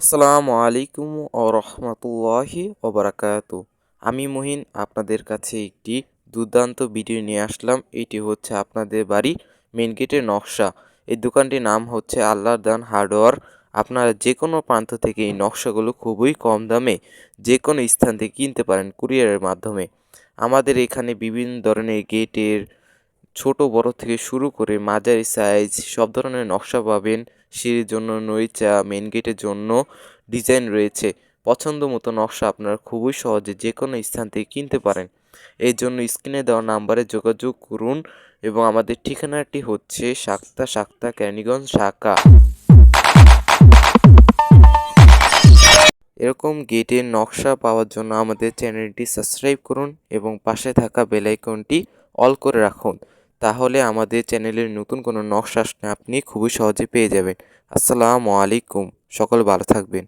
আসসালামু আলাইকুম ও রহমতুল্লাহি ওবরাকাতু আমি মহিন, আপনাদের কাছে একটি দুর্দান্ত ভিডিও নিয়ে আসলাম। এটি হচ্ছে আপনাদের বাড়ি মেন গেটের নকশা। এই দোকানটির নাম হচ্ছে আল্লাহর দান হার্ডওয়ার। আপনারা যে কোনো প্রান্ত থেকে এই নকশাগুলো খুবই কম দামে যে কোনো স্থান থেকে কিনতে পারেন কুরিয়ারের মাধ্যমে। আমাদের এখানে বিভিন্ন ধরনের গেটের ছোট বড় থেকে শুরু করে মাঝারি সাইজ সব ধরনের নকশা পাবেন। সিঁড়ির জন্য নইচা মেন গেটের জন্য ডিজাইন রয়েছে। পছন্দ মতো নকশা আপনারা খুবই সহজে যে কোনো স্থান থেকে কিনতে পারেন। এই জন্য স্ক্রিনে দেওয়া নাম্বারে যোগাযোগ করুন এবং আমাদের ঠিকানাটি হচ্ছে সাক্তা সাক্তা ক্যানিগঞ্জ শাখা এরকম গেটের নকশা পাওয়ার জন্য আমাদের চ্যানেলটি সাবস্ক্রাইব করুন এবং পাশে থাকা বেল আইকনটি অল করে রাখুন। তাহলে আমাদের চ্যানেলের নতুন কোনো নকশা আপনি খুবই সহজে পেয়ে যাবেন। আসসালামু আলাইকুম। সকল ভালো থাকবেন।